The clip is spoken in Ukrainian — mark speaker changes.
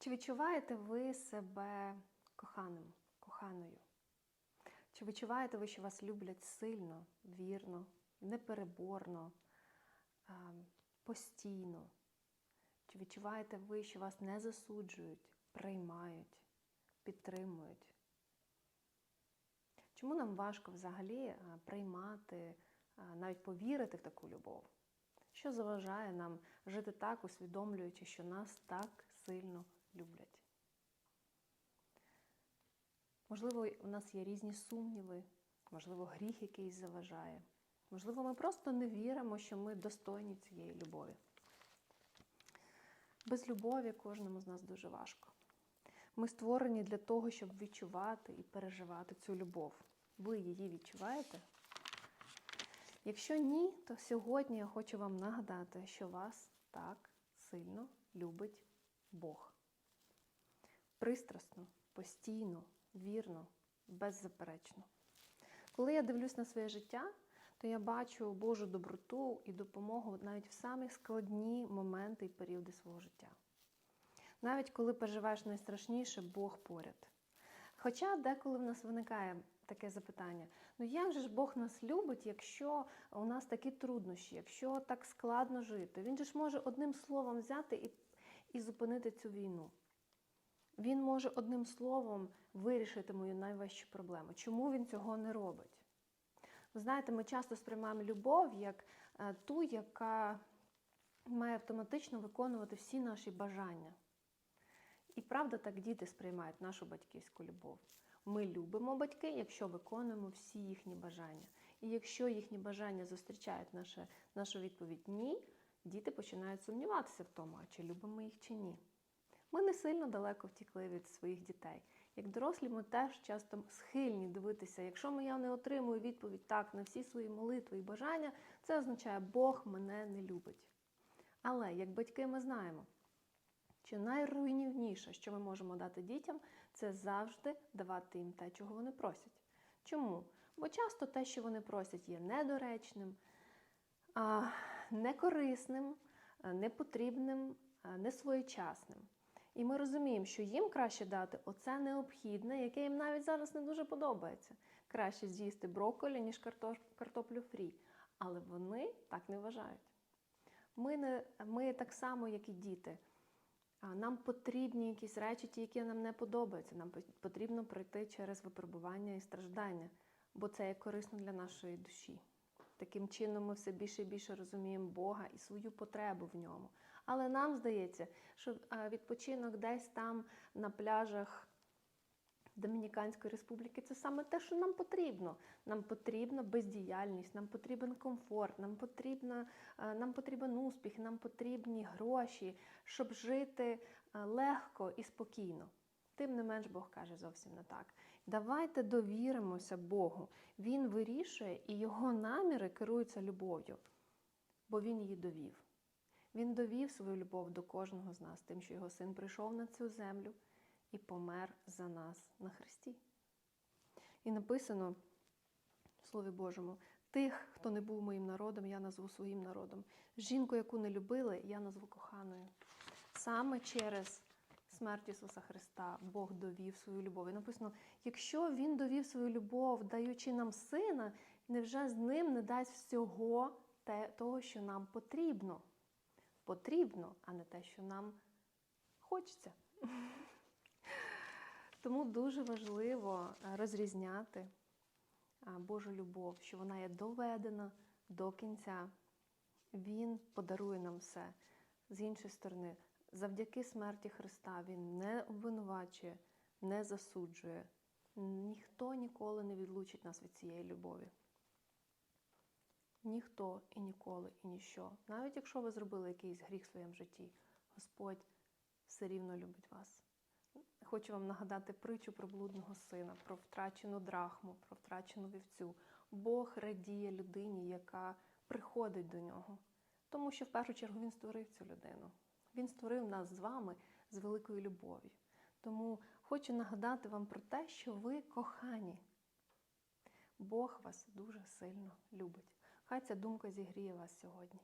Speaker 1: Чи відчуваєте ви себе коханим, коханою? Чи відчуваєте ви, що вас люблять сильно, вірно, непереборно, постійно? Чи відчуваєте ви, що вас не засуджують, приймають, підтримують? Чому нам важко взагалі приймати, навіть повірити в таку любов? Що заважає нам жити так, усвідомлюючи, що нас так сильно люблять? Можливо, у нас є різні сумніви, можливо, гріх якийсь заважає. Можливо, ми просто не віримо, що ми достойні цієї любові. Без любові кожному з нас дуже важко. Ми створені для того, щоб відчувати і переживати цю любов. Ви її відчуваєте? Якщо ні, то сьогодні я хочу вам нагадати, що вас так сильно любить Бог. Пристрасно, постійно, вірно, беззаперечно. Коли я дивлюсь на своє життя, то я бачу Божу доброту і допомогу навіть в самі складні моменти і періоди свого життя. Навіть коли переживаєш найстрашніше, Бог поряд. Хоча деколи в нас виникає таке запитання: ну як же ж Бог нас любить, якщо у нас такі труднощі, якщо так складно жити? Він же ж може одним словом взяти і, і зупинити цю війну. Він може одним словом вирішити мою найважчу проблему. Чому він цього не робить? Ви знаєте, ми часто сприймаємо любов як е, ту, яка має автоматично виконувати всі наші бажання. І правда, так діти сприймають нашу батьківську любов. Ми любимо батьки, якщо виконуємо всі їхні бажання. І якщо їхні бажання зустрічають наше, нашу відповідь ні, діти починають сумніватися в тому, чи любимо їх чи ні. Ми не сильно далеко втікли від своїх дітей. Як дорослі, ми теж часто схильні дивитися, якщо я не отримую відповідь так на всі свої молитви і бажання, це означає, Бог мене не любить. Але як батьки ми знаємо, що найруйнівніше, що ми можемо дати дітям, це завжди давати їм те, чого вони просять. Чому? Бо часто те, що вони просять, є недоречним, некорисним, непотрібним, несвоєчасним. І ми розуміємо, що їм краще дати оце необхідне, яке їм навіть зараз не дуже подобається. Краще з'їсти брокколі, ніж картоплю фрі. Але вони так не вважають. Ми, не, ми так само, як і діти. Нам потрібні якісь речі, ті, які нам не подобаються. Нам потрібно пройти через випробування і страждання, бо це є корисно для нашої душі. Таким чином ми все більше і більше розуміємо Бога і свою потребу в ньому. Але нам здається, що відпочинок десь там на пляжах Домініканської республіки це саме те, що нам потрібно. Нам потрібна бездіяльність, нам потрібен комфорт, нам потрібна, нам потрібен успіх, нам потрібні гроші, щоб жити легко і спокійно. Тим не менш Бог каже зовсім не так. Давайте довіримося Богу. Він вирішує і його наміри керуються любов'ю, бо Він її довів. Він довів свою любов до кожного з нас, тим, що його син прийшов на цю землю і помер за нас на Христі. І написано в Слові Божому: тих, хто не був моїм народом, я назву своїм народом. Жінку, яку не любили, я назву коханою. Саме через смерть Ісуса Христа Бог довів свою любов. І написано: якщо Він довів свою любов, даючи нам сина, невже з ним не дасть всього те, того, що нам потрібно? Потрібно, а не те, що нам хочеться. Тому дуже важливо розрізняти Божу любов, що вона є доведена до кінця. Він подарує нам все. З іншої сторони, завдяки смерті Христа Він не обвинувачує, не засуджує. Ніхто ніколи не відлучить нас від цієї любові. Ніхто і ніколи, і ніщо. Навіть якщо ви зробили якийсь гріх в своєму житті, Господь все рівно любить вас. Хочу вам нагадати притчу про блудного сина, про втрачену драхму, про втрачену вівцю. Бог радіє людині, яка приходить до нього. Тому що в першу чергу Він створив цю людину. Він створив нас з вами з великою любов'ю. Тому хочу нагадати вам про те, що ви кохані. Бог вас дуже сильно любить. Хай ця думка зігріє вас сьогодні.